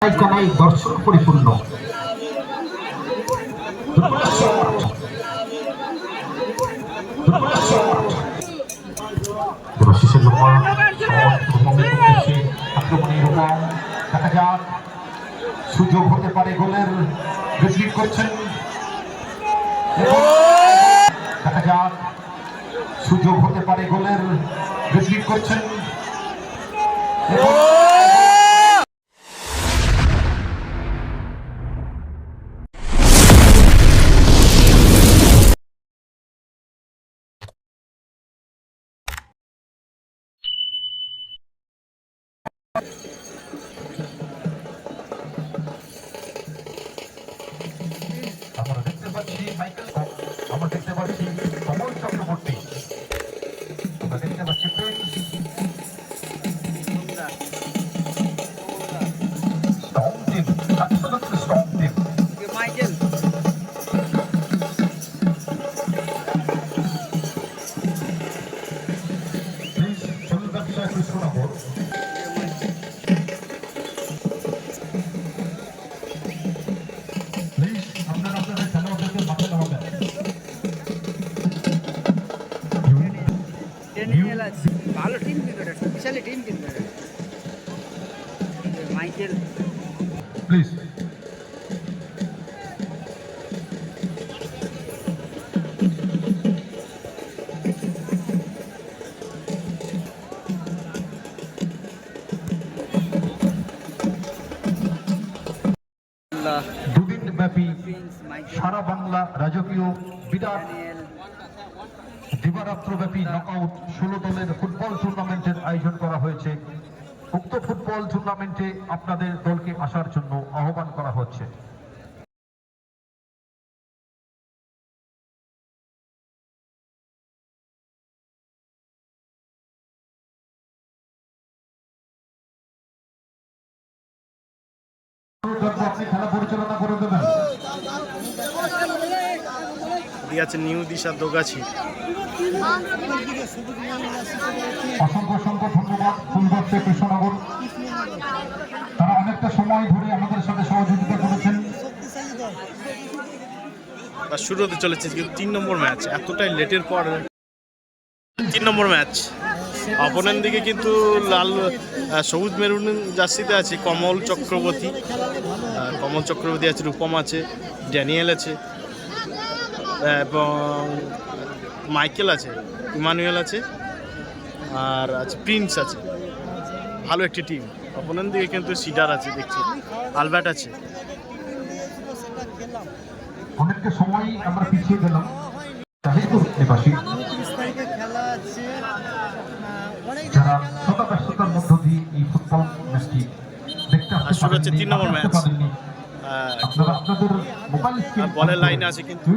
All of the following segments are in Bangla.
কোনায় দর্শক পরিপূর্ণ। দেখা যাক, সুযোগ হতে পারে গোলের। করছেন। দেখা যাক, সুযোগ হতে পারে গোলের। রিসিভ করছেন। মাইকেল। প্লিজ দুদিন ব্যাপী সারা বাংলা রাজকীয় বিরাট দিবারাত্রব্যাপী নকআউট ষোলো দলের ফুটবল টুর্নামেন্টের আয়োজন করা হয়েছে। উক্ত ফুটবল টুর্নামেন্টে আপনাদের দলকে আসার জন্য আহ্বান করা হচ্ছে। দিয়ে আছে নিউ দিশা দোগাছি অসংখ্য অসংখ্য ধন্যবাদ ফুলগড়তে কৃষ্ণনগর। তারা অনেকটা সময় ধরে আমাদের সাথে সহযোগিতা করেছেন। শুরু হতে চলেছে কিন্তু তিন নম্বর ম্যাচ এতটাই লেটের পর তিন নম্বর ম্যাচ। অপোনেন্ট দিকে কিন্তু লাল সবুজ মেরুন জার্সিতে আছে কমল চক্রবর্তী। কমল চক্রবর্তী আছে রূপম আছে ড্যানিয়েল আছে। এবং মাইকেল আছে ইমানুয়েল আছে আর আছে প্রিন্স আছে। ভালো একটি টিম। অপোনেন্ট দিকে কিন্তু সিডার আছে দেখছি। আলবার্ট আছে। অনেকটা সময় আমরা পিছিয়ে গেলাম। খেলা আছে যারা শত ব্যস্ততার মধ্য দিয়ে এই ফুটবল ম্যাচটি দেখতে আসতে আর শুরু হচ্ছে পারেননি, তিন নম্বর ম্যাচ। আপনারা আপনাদের বলের লাইন আছে কিন্তু।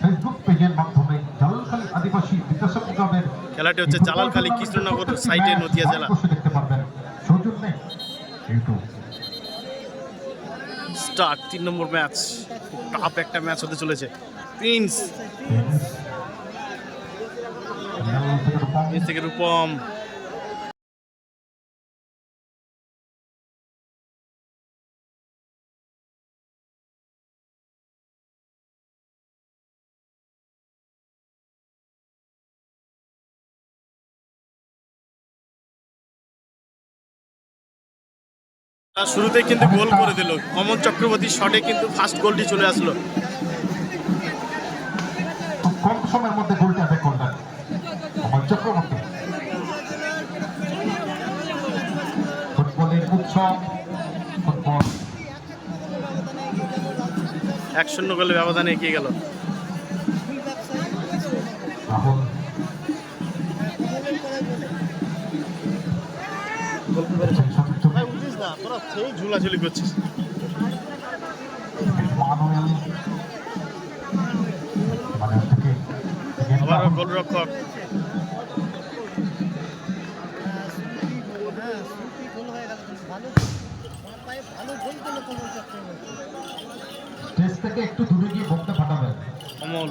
ফেসবুক পেজের মাধ্যমে জালালখালী আদিবাসী বিদ্যাসাগর গ্রামের খেলাটি হচ্ছে জালালখালী কৃষ্ণনগর সাইডে নদিয়া জেলা। বসে দেখতে পারবেন সৌজন্যে ইউটিউব। স্টার্ট তিন নম্বর ম্যাচ। টাফ একটা ম্যাচ হতে চলেছে। প্রিন্স থেকে রূপম। আর শুরুতেই কিন্তু গোল করে দিল। কমল চক্রবর্তী শটে কিন্তু ফার্স্ট গোলটি চলে আসলো। কম সময়ের মধ্যে গোলটা আদায় করলেন চক্রবর্তী। ফুটবলের উৎসব ফুটবল। এক শূন্য গোলে ব্যবধানে এগিয়ে গেল। রাহুল। সতীর্থ তোরা সেই ঝুলাঝুলি করছিস। মানুয়েল মানুয়েল থেকে আবারও গোলরক্ষক স্টেজ থেকে একটু দূরে গিয়ে বলতে পাঠাবেন। কমল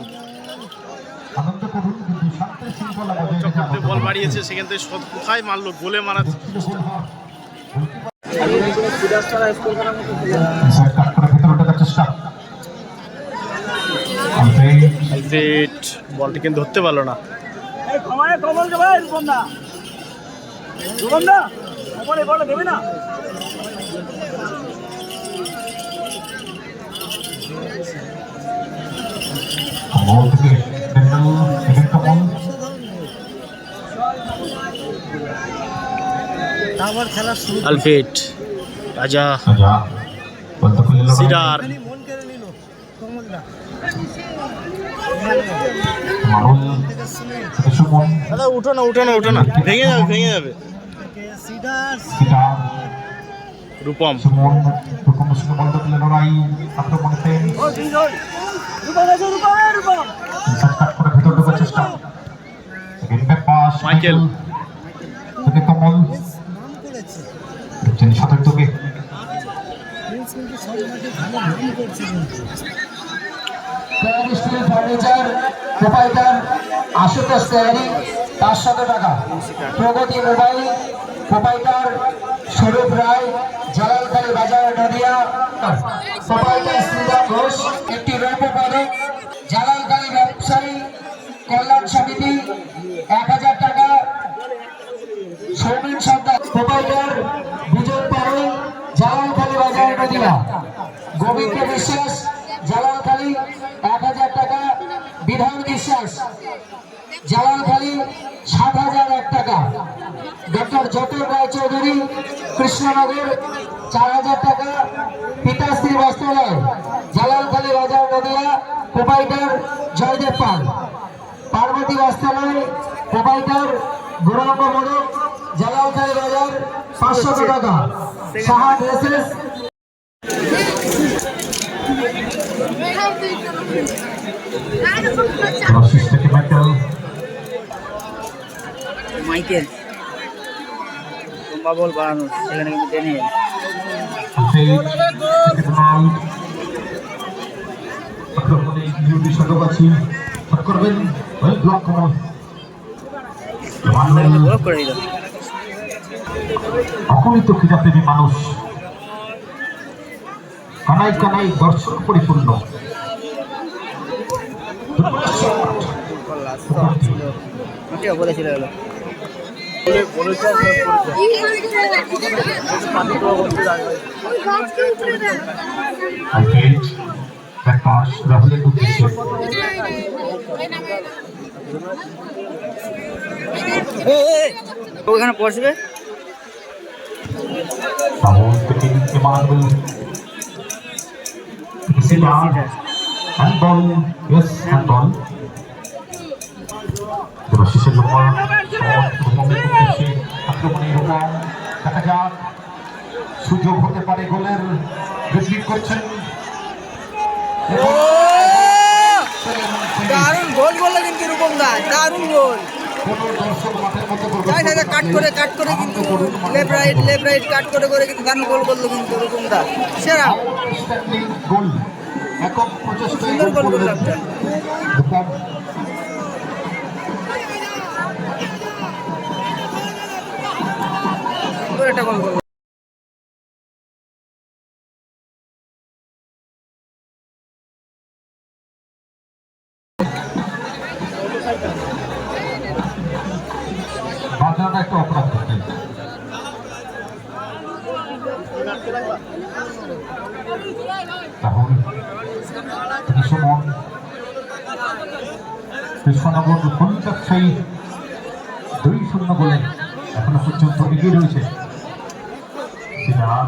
আনন্দ করুন কিন্তু শান্তি শৃঙ্খলা বজায় রেখে বল বাড়িয়েছে সেখান থেকে কোথায় মারলো? গোলে মারা বলটি কিন্তু ধরতে পারল না। দেবে না। কমল খুলল সিডার। মন দাদা উঠো না উঠো না উঠো না। ভেঙে যাবে ভেঙে যাবে। রূপম। মাইকেল। থেকে কমল। নাম করেছে দেখছেন সাতের তোকে প্রিন্স কিন্তু ফার্নিচার প্রোপাইটার আশুতোষ তেহারি পাঁচশত টাকা প্রগতি মোবাইল প্রোপাইটার স্বরূপ রায় জালালকালী বাজার নদিয়া প্রোপাইটার শ্রীরাম ঘোষ একটি রৌপ্য পদক জালালকালী ব্যবসায়ী কল্যাণ সমিতি এক হাজার টাকা সৌমিন সর্দার প্রোপাইটার জালালকালী বাজার নদিয়া গোবিন্দ বিশ্বাস, জালালখালী, এক হাজার টাকা, বিধান বিশ্বাস। জালালখালী, সাত হাজার এক টাকা। ডক্টর যতন রায়চৌধুরী কৃষ্ণনগর, চার হাজার টাকা, পিতাশ্রী বস্ত্রালয়। জালালখালী বাজার নদিয়া প্রোপাইটার জয়দেব পাল। পার্বতী বস্ত্রালয় প্রোপাইটার গৌরাঙ্গ মোড়ক জালালখালী বাজার পাঁচশো টাকা সাহা ড্রেসেস মাইকেল মাইকেল। লম্বা বল বাড়ানো সেখানে কিন্তু টেনে করবেন। ব্লক কমল। ব্লক করে দিল অগণিত ক্রীড়াপ্রেমী মানুষ কানাই কানাই দর্শক পরিপূর্ণ। বলেছিল রাহুলের উদ্দেশ্যে। ওখানে পড়বে দেবাশিসের দেখা যাক সুযোগ হতে পারে গোলের রিসিভ করছেন। দারুণ গোল করল কিন্তু রূপম দা দারুণ গোল। যাই করতে কাট করে কাট করে কিন্তু left right left right, cut করে করে কিন্তু দারুণ গোল করল কিন্তু দা সেরা। সুন্দর গোল করল একটা একটা গোল করল। সুমন কৃষ্ণনগর ব্যবসায়ী দুই শূন্য গোলে এখনও পর্যন্ত এগিয়ে রয়েছে। সিনার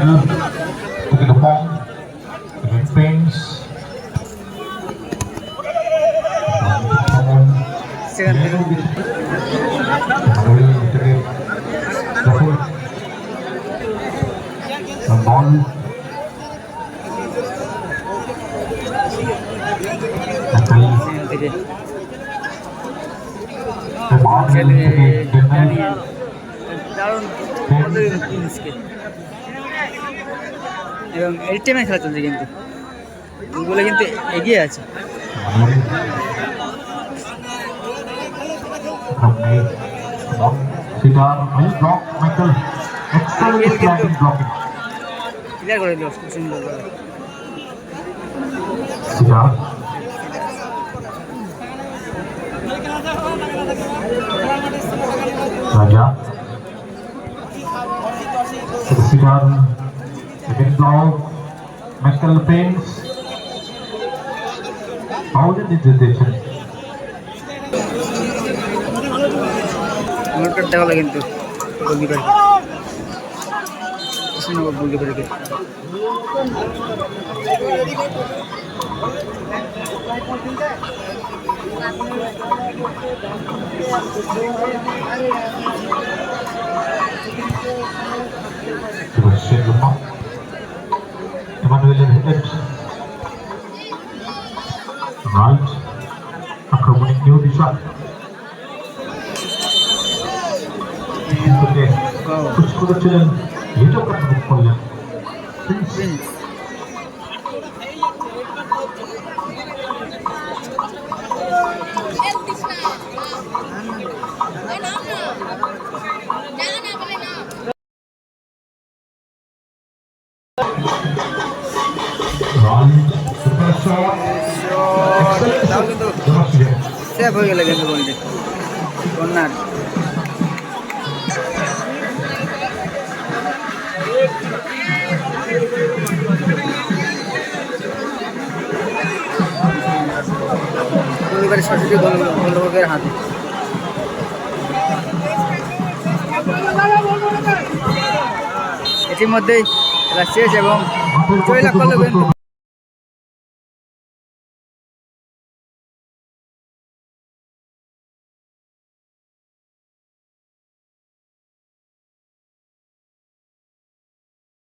Clube, Clube do Congo, Limpens. Sambol. এবং এই টাইমে খেলা চলছে কিন্তু বলে কিন্তু এগিয়ে আছে. Clear Sidar. Block. Michael Pains. Foul in decision. নোটটা দেওয়া কিন্তু গোলকিপার সুন্দর গোলকিপারকে Sebastian Lemah. Hennet. Right. আক্রমণে কেউ দিশা থেকে পুশ করেছিলেন কাটবুক করলেন গোলকিপারের সরাসরি গোলরক্ষকের হাতে। ইতিমধ্যেই শেষ এবং